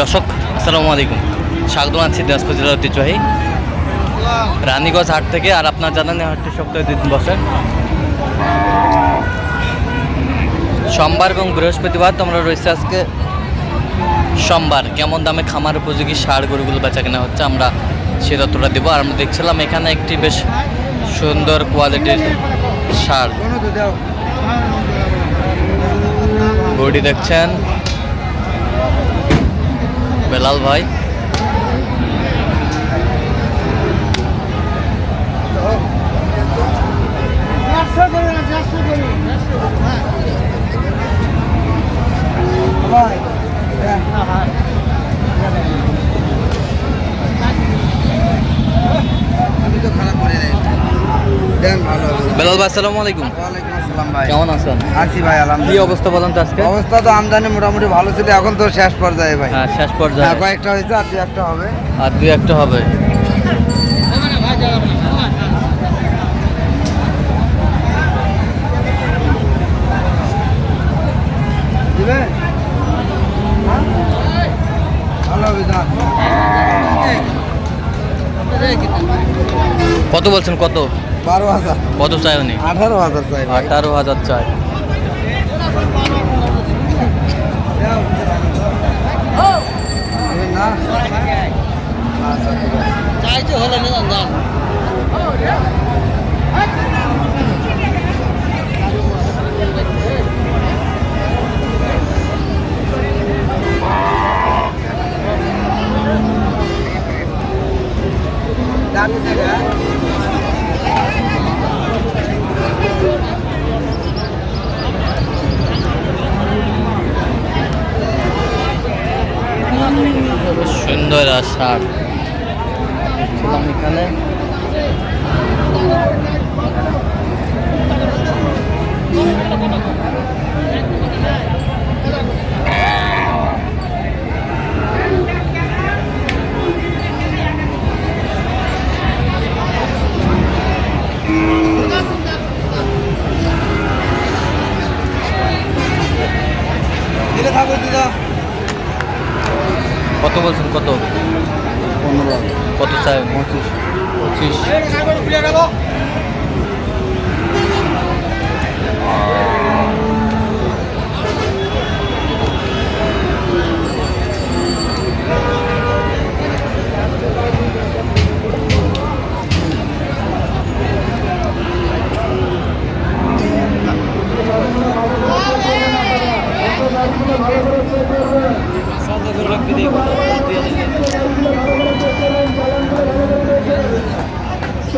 দর্শক, আসসালামু আলাইকুম। স্বাগত আছি দিনাজপুর জেলার ঐতিহ্যবাহী রানীগঞ্জ হাট থেকে, আর আপনার জানান হাটটি সপ্তাহে দুই দিন বসে সোমবার এবং বৃহস্পতিবার তোমরা রয়েছে আজকে সোমবার। কেমন দামে খামার উপযোগী সার গরুগুলো বেচা কেনা হচ্ছে আমরা সে তথ্যটা দেবো। আর আমরা দেখছিলাম এখানে একটি বেশ সুন্দর কোয়ালিটির সার। গরুটি দেখছেন? বেলাল ভাই। বেলাল ভাই আসসালামু আলাইকুম। আসসালাম ভাই। কেমন আছেন? আছি ভাই কি অবস্থা বলেন তো আজকে? অবস্থা তো আমদানি মোটামুটি ভালো ছিল এখন তো শেষ পর্যায়ে ভাই। হ্যাঁ শেষ হ্যাঁ কয়েকটা হয়েছে আর একটা হবে। আর দুই একটা হবে। কত বলছেন কত? বারো হাজার। কত চাই উনি? আঠারো হাজার চাই। আঠারো হাজার চাই। না আচ্ছা বেশ সুন্দর আর কত বলছেন? কত? কত চাই? পঁচিশ। পঁচিশ।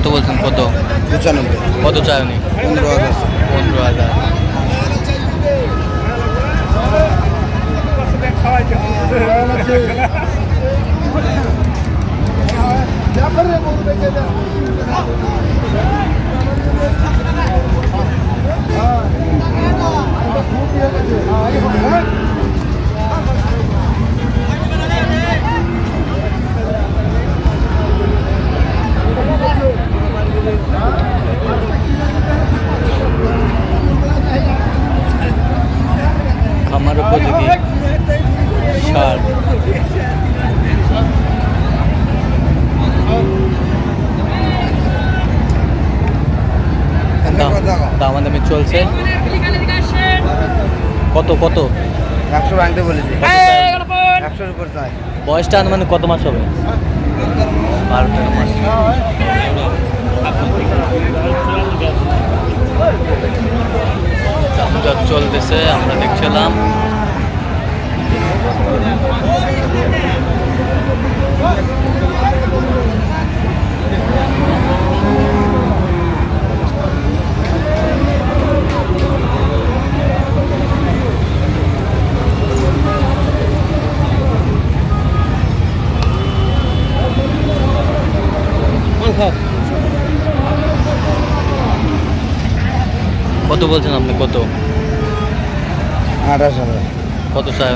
কত বলছেন? কত? পঁচানব্বই। কত চাই উনি? পনেরো হাজার। পনেরো হাজার উপযোগী সার দাম দাম দামি চলছে কত কত? একশো ভাঙতে বলেছি? একশোর উপর চাই। বয়সটা মানে কত মাস হবে? বারো তেরো মাস। চলতেছে আমরা দেখছিলাম। কত বলছেন আপনি? কত? আঠাশ হাজার। কত চাই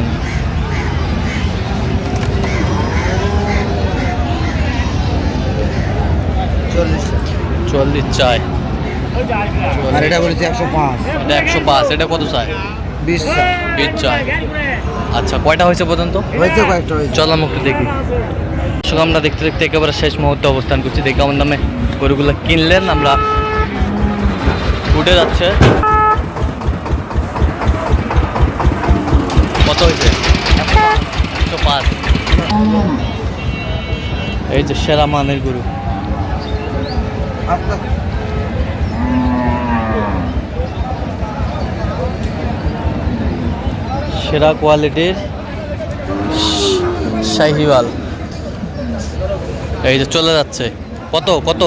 চল্লিশ। আর এটা বলেছি একশো পাঁচ। এটা একশো পাঁচ এটা কত চাই বিশ বিশ চাই আচ্ছা কয়টা হয়েছে পর্যন্ত? হয়েছে কয়েকটা হয়েছে। চল আমি একটু দেখি আমরা দেখতে দেখতে একেবারে শেষ মুহূর্তে অবস্থান করছি। দেখি আমার নামে গরুগুলো কিনলেন আমরা উঠে যাচ্ছে। কত হয়েছে? একশো পাঁচ। এই যে সেরা মানের গরু। সেরা কোয়ালিটির শাহিওয়াল। এই যে চলে যাচ্ছে। কত কত?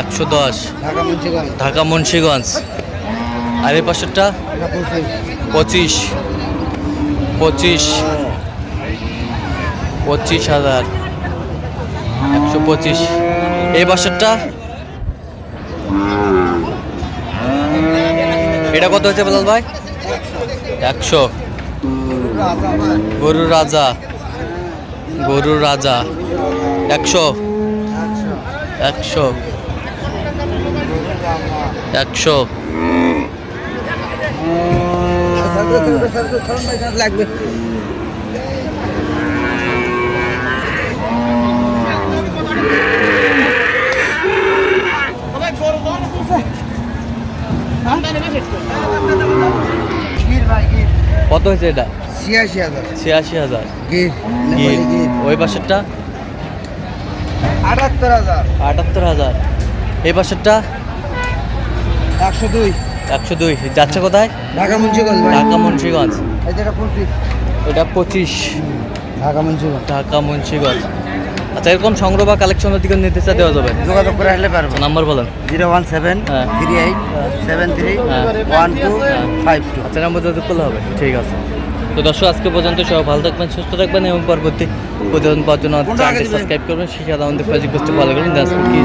একশো দশ। ঢাকা মুন্সিগঞ্জ। আর এই পাশেরটা? পঁচিশ। পঁচিশ। পঁচিশ। হাজার। একশো পঁচিশ। এই পাশেরটা? এটা কত হচ্ছে বেলাল ভাই? একশো। গরুর রাজা। গরুর রাজা। একশো। একশো। একশো। লাগবে কত হয়েছে এটা? ছিয়াশি হাজার। ছিয়াশি হাজার। ওই পাশেরটা? আটাত্তর হাজার। আটাত্তর হাজার। এই পাশেরটা? একশো দুই। একশো দুই। যাচ্ছে কোথায়? ঢাকা মুন্সিগঞ্জ ঢাকা মুন্সিগঞ্জ। পঁচিশ। এটা পঁচিশ। ঢাকা মুন্সিগঞ্জ। ঢাকা মুন্সিগঞ্জ। আচ্ছা এরকম সংগ্রহ বা কালেকশনের দিকে নির্দেশা দেওয়া যাবে। যোগাযোগ করে আসলে পারব। নাম্বার বলেন। জিরো ওয়ান সেভেন হ্যাঁ। থ্রি এইট সেভেন থ্রি হ্যাঁ। ওয়ান টু হ্যাঁ। Five two. আচ্ছা নাম্বার যোগাযোগ করলে হবে। ঠিক আছে। তো দর্শক আজকে পর্যন্ত সবাই ভালো থাকবেন সুস্থ থাকবেন এবং পরবর্তী প্রতিদিন পাওয়ার জন্য? সাবস্ক্রাইব করবেন শিক্ষা আমাদের ফেসবুক পেজটি ফলো করবেন দাসপুর কি